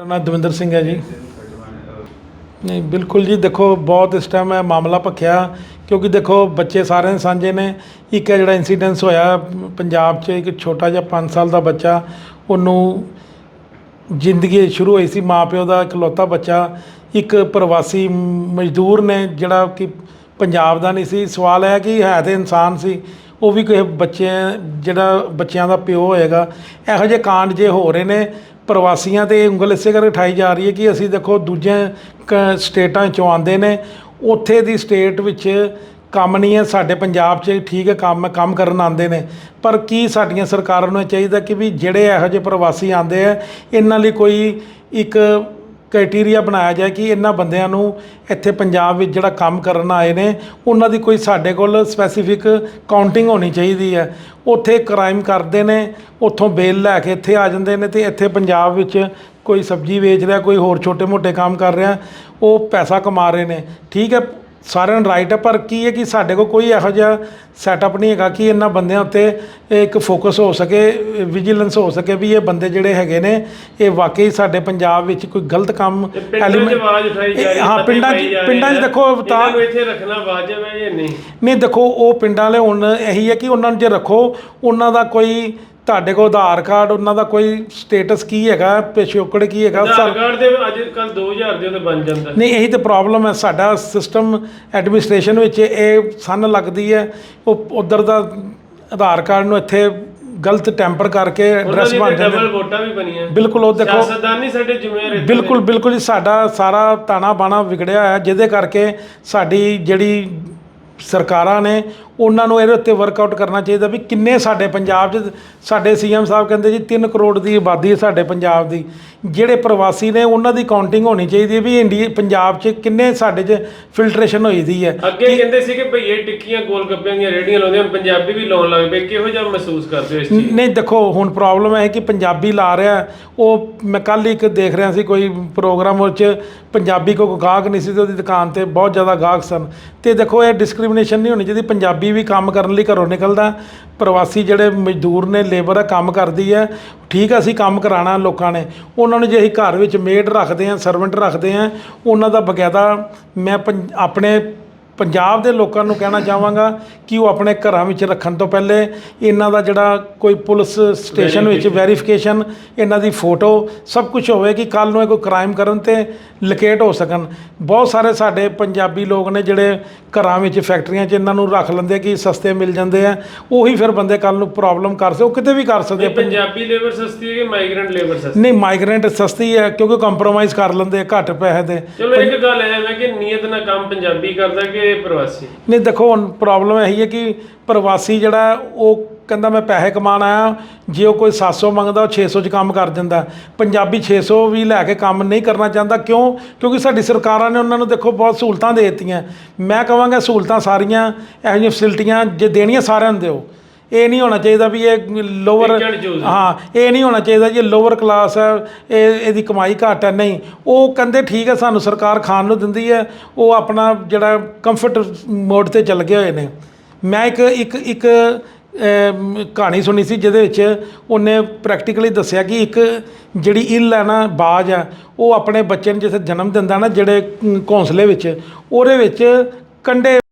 ਮੇਰਾ ਨਾਮ ਦਵਿੰਦਰ ਸਿੰਘ ਹੈ ਜੀ। ਨਹੀਂ, ਬਿਲਕੁਲ ਜੀ, ਦੇਖੋ, ਬਹੁਤ ਇਸ ਟਾਈਮ ਇਹ ਮਾਮਲਾ ਭਖਿਆ, ਕਿਉਂਕਿ ਦੇਖੋ, ਬੱਚੇ ਸਾਰੇ ਨੇ ਸਾਂਝੇ ਨੇ। ਇੱਕ ਹੈ ਜਿਹੜਾ ਇਨਸੀਡੈਂਸ ਹੋਇਆ, ਪੰਜਾਬ 'ਚ ਇੱਕ ਛੋਟਾ ਜਿਹਾ 5 ਸਾਲ ਦਾ ਬੱਚਾ, ਉਹਨੂੰ ਜ਼ਿੰਦਗੀ ਸ਼ੁਰੂ ਹੋਈ ਸੀ, ਮਾਪਿਓ ਦਾ ਇਕਲੌਤਾ ਬੱਚਾ। ਇੱਕ ਪ੍ਰਵਾਸੀ ਮਜ਼ਦੂਰ ਨੇ, ਜਿਹੜਾ ਕਿ ਪੰਜਾਬ ਦਾ ਨਹੀਂ ਸੀ। ਸਵਾਲ ਹੈ ਕਿ ਹੈ ਤੇ ਇਨਸਾਨ ਸੀ। ਉਹ ਵੀ ਕਿਸੇ ਬੱਚੇ, ਜਿਹੜਾ ਬੱਚਿਆਂ ਦਾ ਪਿਓ ਹੋਏਗਾ, ਇਹੋ ਜਿਹੇ ਕਾਂਡ ਜੇ ਹੋ ਰਹੇ ਨੇ, ਪ੍ਰਵਾਸੀਆਂ ਤੇ ਉਂਗਲ ਇਸੇ ਕਰਕੇ ਉਠਾਈ ਜਾ ਰਹੀ ਹੈ ਕਿ ਅਸੀਂ ਦੇਖੋ ਦੂਜੇ ਕ- ਸਟੇਟਾਂ ਚੋਂ ਆਉਂਦੇ ਨੇ, ਉੱਥੇ ਦੀ ਸਟੇਟ ਵਿੱਚ ਕੰਮ ਨਹੀਂ ਹੈ, ਸਾਡੇ ਪੰਜਾਬ 'ਚ ਠੀਕ ਹੈ, ਕੰਮ ਕੰਮ ਕਰਨ ਆਉਂਦੇ ਨੇ, ਪਰ ਕੀ ਸਾਡੀਆਂ ਸਰਕਾਰਾਂ ਨੂੰ ਇਹ ਚਾਹੀਦਾ ਕਿ ਵੀ ਜਿਹੜੇ ਇਹੋ ਜਿਹੇ ਪ੍ਰਵਾਸੀ ਆਉਂਦੇ ਆ, ਇਹਨਾਂ ਲਈ ਕੋਈ ਇੱਕ ਕ੍ਰਾਈਟੇਰੀਆ ਬਣਾਇਆ ਜਾਏ ਕਿ ਇਹਨਾਂ ਬੰਦਿਆਂ ਨੂੰ ਇੱਥੇ ਪੰਜਾਬ ਵਿੱਚ ਜਿਹੜਾ ਕੰਮ ਕਰਨ ਆਏ ਨੇ, ਉਹਨਾਂ ਦੀ ਕੋਈ ਸਾਡੇ ਕੋਲ ਸਪੈਸੀਫਿਕ ਕਾਊਂਟਿੰਗ ਹੋਣੀ ਚਾਹੀਦੀ ਹੈ। ਉੱਥੇ ਕ੍ਰਾਈਮ ਕਰਦੇ ਨੇ, ਉੱਥੋਂ ਬੇਲ ਲੈ ਕੇ ਇੱਥੇ ਆ ਜਾਂਦੇ ਨੇ ਤੇ ਇੱਥੇ ਪੰਜਾਬ ਵਿੱਚ ਕੋਈ ਸਬਜ਼ੀ ਵੇਚ ਰਿਹਾ, ਕੋਈ ਹੋਰ ਛੋਟੇ-ਮੋਟੇ ਕੰਮ ਕਰ ਰਿਹਾ, ਉਹ ਪੈਸਾ ਕਮਾ ਰਹੇ ਨੇ। ਠੀਕ ਹੈ ਸਾਰਿਆਂ ਨੂੰ ਰਾਈਟ ਹੈ ਪਰ ਕੀ ਹੈ ਕਿ ਸਾਡੇ ਕੋਲ ਕੋਈ ਇਹੋ ਜਿਹਾ ਸੈਟਅਪ ਨਹੀਂ ਹੈਗਾ ਕਿ ਇਹਨਾਂ ਬੰਦਿਆਂ ਉੱਤੇ ਇੱਕ ਫੋਕਸ ਹੋ ਸਕੇ ਵਿਜੀਲੈਂਸ ਹੋ ਸਕੇ ਵੀ ਇਹ ਬੰਦੇ ਜਿਹੜੇ ਹੈਗੇ ਨੇ ਇਹ ਵਾਕਈ ਸਾਡੇ ਪੰਜਾਬ ਵਿੱਚ ਕੋਈ ਗਲਤ ਕੰਮ ਰਹੀ ਹਾਂ ਪਿੰਡਾਂ ਪਿੰਡਾਂ 'ਚ। ਦੇਖੋ ਤਾਂ ਇੱਥੇ ਰੱਖਣਾ ਵਾਜਬ ਹੈ ਜਾਂ ਨਹੀਂ ਨਹੀਂ ਦੇਖੋ ਉਹ ਪਿੰਡਾਂ ਵਾਲੇ ਹੁਣ ਇਹੀ ਹੈ ਕਿ ਉਹਨਾਂ ਨੂੰ ਜੇ ਰੱਖੋ ਉਹਨਾਂ ਦਾ ਕੋਈ ਤੁਹਾਡੇ ਕੋਲ ਆਧਾਰ ਕਾਰਡ ਉਹਨਾਂ ਦਾ ਕੋਈ ਸਟੇਟਸ ਕੀ ਹੈਗਾ ਪਿਛੋਕੜ ਕੀ ਹੈਗਾ? ਆਧਾਰ ਸਰ ਕਾਰਡ ਦੇ ਅੱਜ ਕੱਲ 2000 ਦੇ ਉਹਦੇ ਬਣ ਜਾਂਦਾ। ਨਹੀਂ ਇਹੀ ਤੇ ਪ੍ਰੋਬਲਮ ਹੈ ਸਾਡਾ ਸਿਸਟਮ ਐਡਮਿਨਿਸਟ੍ਰੇਸ਼ਨ ਵਿੱਚ ਇਹ ਸੰਨ ਲੱਗਦੀ ਹੈ। ਉਹ ਉਧਰ ਦਾ ਆਧਾਰ ਕਾਰਡ ਨੂੰ ਇੱਥੇ ਗਲਤ ਟੈਂਪਰ ਕਰਕੇ ਐਡਰੈਸ ਬਣ ਡਬਲ ਜਾਂਦੇ ਵੋਟਾਂ ਵੀ ਬਣੀਆਂ। ਬਿਲਕੁਲ ਉਹ ਦੇਖੋ ਸਿਆਸਤਦਾਨ ਨਹੀਂ ਸਾਡੇ ਜ਼ਿੰਮੇਵਾਰ ਇੱਥੇ। ਬਿਲਕੁਲ ਬਿਲਕੁਲ ਜੀ ਸਾਡਾ ਸਾਰਾ ਤਾਣਾ ਬਾਣਾ ਵਿਗੜਿਆ ਹੋਇਆ ਜਿਹਦੇ ਕਰਕੇ ਸਾਡੀ ਜਿਹੜੀ ਸਰਕਾਰਾਂ ਨੇ ਉਹਨਾਂ ਨੂੰ ਇਹਦੇ ਉੱਤੇ ਵਰਕਆਊਟ ਕਰਨਾ ਚਾਹੀਦਾ ਵੀ ਕਿੰਨੇ ਸਾਡੇ ਪੰਜਾਬ 'ਚ ਸਾਡੇ ਸੀਐਮ ਸਾਹਿਬ ਕਹਿੰਦੇ ਜੀ 3 ਕਰੋੜ ਦੀ ਆਬਾਦੀ ਹੈ ਸਾਡੇ ਪੰਜਾਬ ਦੀ। ਜਿਹੜੇ ਪ੍ਰਵਾਸੀ ਨੇ ਉਹਨਾਂ ਦੀ ਕਾਊਂਟਿੰਗ ਹੋਣੀ ਚਾਹੀਦੀ ਹੈ ਵੀ ਇੰਡੀਆ ਪੰਜਾਬ 'ਚ ਕਿੰਨੇ ਸਾਡੇ 'ਚ ਫਿਲਟਰੇਸ਼ਨ ਹੋਈ ਦੀ ਹੈ। ਅੱਗੇ ਕਹਿੰਦੇ ਸੀ ਕਿ ਭਈਏ ਟਿੱਕੀਆਂ ਗੋਲ ਗੱਪਿਆਂ ਦੀਆਂ ਰੇੜੀਆਂ ਲਾਉਂਦੇ ਹੁਣ ਪੰਜਾਬੀ ਵੀ ਲਾਉਣ ਲੱਗ ਪਏ। ਕਿਹੋ ਜਿਹਾ ਮਹਿਸੂਸ ਕਰਦੇ ਹੋ ਇਸ ਚੀਜ਼? ਨਹੀਂ ਦੇਖੋ ਹੁਣ ਪ੍ਰੋਬਲਮ ਹੈ ਕਿ ਪੰਜਾਬੀ ਲਾ ਰਿਹਾ ਉਹ ਮੈਂ ਕੱਲ ਇੱਕ ਦੇਖ ਰਿਹਾ ਸੀ ਕੋਈ ਪ੍ਰੋਗਰਾਮ ਉਹ 'ਚ ਪੰਜਾਬੀ ਕੋ ਗਾਹਕ ਨਹੀਂ ਸੀ ਤੇ ਉਹਦੀ ਦੁਕਾਨ ਤੇ ਬਹੁਤ ਜ਼ਿਆਦਾ ਗਾਹਕ ਸਨ। ਤੇ ਦੇਖੋ ਇਹ ਡਿਸਕ੍ਰਿਮੀਨੇਸ਼ਨ ਨਹੀਂ ਹੋਣੀ ਚਾਹੀਦੀ ਪੰਜਾਬੀ ਵੀ ਕੰਮ ਕਰਨ ਲਈ ਘਰੋਂ ਨਿਕਲਦਾ, ਪ੍ਰਵਾਸੀ ਜਿਹੜੇ ਮਜ਼ਦੂਰ ਨੇ, ਲੇਬਰ ਆ, ਕੰਮ ਕਰਦੀ ਹੈ ਠੀਕ ਹੈ ਅਸੀਂ ਕੰਮ ਕਰਾਣਾ ਲੋਕਾਂ ਨੇ। ਉਹਨਾਂ ਨੂੰ ਜੇ ਅਸੀਂ ਘਰ ਵਿੱਚ ਮੇਡ ਰੱਖਦੇ ਹਾਂ ਸਰਵੈਂਟ ਰੱਖਦੇ ਹਾਂ ਉਹਨਾਂ ਦਾ ਬਕਾਇਦਾ ਮੈਂ ਪੰਜ- ਆਪਣੇ ਪੰਜਾਬ ਦੇ ਲੋਕਾਂ ਨੂੰ ਕਹਿਣਾ ਚਾਹਾਂਗਾ ਕਿ ਉਹ ਆਪਣੇ ਘਰਾਂ ਵਿੱਚ ਰੱਖਣ ਤੋਂ ਪਹਿਲੇ ਇਹਨਾਂ ਦਾ ਜਿਹੜਾ ਕੋਈ ਪੁਲਿਸ ਸਟੇਸ਼ਨ ਵਿੱਚ ਵੈਰੀਫਿਕੇਸ਼ਨ ਇਹਨਾਂ ਦੀ ਫੋਟੋ ਸਭ ਕੁਝ ਹੋਵੇ ਕਿ ਕੱਲ ਨੂੰ ਇਹ ਕੋਈ ਕ੍ਰਾਈਮ ਕਰਨ ਤੇ ਲੋਕੇਟ ਹੋ ਸਕਣ। ਬਹੁਤ ਸਾਰੇ ਸਾਡੇ ਪੰਜਾਬੀ ਲੋਕ ਨੇ ਜਿਹੜੇ ਘਰਾਂ ਵਿੱਚ ਫੈਕਟਰੀਆਂ 'ਚ ਇਹਨਾਂ ਨੂੰ ਰੱਖ ਲੈਂਦੇ ਕਿ ਸਸਤੇ ਮਿਲ ਜਾਂਦੇ ਆ। ਉਹੀ ਫਿਰ ਬੰਦੇ ਕੱਲ ਨੂੰ ਪ੍ਰੋਬਲਮ ਕਰ ਸਕਦੇ ਉਹ ਕਿਤੇ ਵੀ ਕਰ ਸਕਦੇ ਆ। ਪੰਜਾਬੀ ਲੇਬਰ ਸਸਤੀ ਹੈ ਕਿ ਮਾਈਗ੍ਰੈਂਟ ਲੇਬਰ ਸਸਤੀ? ਨਹੀਂ ਮਾਈਗ੍ਰੈਂਟ ਸਸਤੀ ਹੈ ਕਿਉਂਕਿ ਕੰਪਰੋਮਾਈਜ਼ ਕਰ ਲੈਂਦੇ ਘੱਟ ਪੈਸੇ ਦੇ। ਚਲੋ ਇੱਕ ਗੱਲ ਹੈ ਮੈਂ ਕਿ ਨੀਅਤ ਨਾਲ ਕੰਮ ਪੰਜਾਬੀ ਕਰਦਾ ਕਿ ਪ੍ਰਵਾਸੀ। ਨਹੀਂ, ਦੇਖੋ, ਹੁਣ ਪ੍ਰੋਬਲਮ ਇਹੀ ਹੈ ਕਿ ਪ੍ਰਵਾਸੀ ਜਿਹੜਾ ਉਹ ਕਹਿੰਦਾ ਮੈਂ ਪੈਸੇ ਕਮਾਉਣ ਆਇਆ, ਜੇ ਉਹ ਕੋਈ 700 ਮੰਗਦਾ, ਉਹ 600 'ਚ ਕੰਮ ਕਰ ਦਿੰਦਾ। ਪੰਜਾਬੀ 600 ਵੀ ਲੈ ਕੇ ਕੰਮ ਨਹੀਂ ਕਰਨਾ ਚਾਹੁੰਦਾ। ਕਿਉਂ? ਕਿਉਂਕਿ ਸਾਡੀ ਸਰਕਾਰਾਂ ਨੇ ਉਹਨਾਂ ਨੂੰ ਦੇਖੋ, ਬਹੁਤ ਸਹੂਲਤਾਂ ਦੇ ਦਿੱਤੀਆਂ। ਮੈਂ ਕਹਾਂਗਾ, ਸਹੂਲਤਾਂ ਸਾਰੀਆਂ, ਇਹੋ ਜਿਹੀਆਂ ਫੈਸਿਲਿਟੀਆਂ ਜੇ ਦੇਣੀਆਂ ਸਾਰਿਆਂ ਨੂੰ ਦਿਓ। ਇਹ ਨਹੀਂ ਹੋਣਾ ਚਾਹੀਦਾ ਵੀ ਇਹ ਲੋਅਰ। ਹਾਂ ਇਹ ਨਹੀਂ ਹੋਣਾ ਚਾਹੀਦਾ ਜੀ ਲੋਅਰ ਕਲਾਸ ਹੈ ਇਹ ਇਹਦੀ ਕਮਾਈ ਘੱਟ ਹੈ ਨਹੀਂ ਉਹ ਕਹਿੰਦੇ ਠੀਕ ਹੈ ਸਾਨੂੰ ਸਰਕਾਰ ਖਾਣ ਨੂੰ ਦਿੰਦੀ ਹੈ ਉਹ ਆਪਣਾ ਜਿਹੜਾ ਕੰਫਰਟ ਮੋਡ ਤੇ ਚੱਲ ਗਏ ਹੋਏ ਨੇ ਮੈਂ ਇੱਕ ਇੱਕ ਇੱਕ ਕਹਾਣੀ ਸੁਣੀ ਸੀ ਜਿਹਦੇ ਵਿੱਚ ਉਹਨੇ ਪ੍ਰੈਕਟੀਕਲੀ ਦੱਸਿਆ ਕਿ ਇੱਕ ਜਿਹੜੀ ਇੱਲ ਹੈ ਨਾ ਬਾਜ ਹੈ ਉਹ ਆਪਣੇ ਬੱਚੇ ਨੂੰ ਜਿਸ ਜਨਮ ਦਿੰਦਾ ਨਾ ਜਿਹੜੇ ਘੋਂਸਲੇ ਵਿੱਚ ਉਹਦੇ ਵਿੱਚ ਕੰਡੇ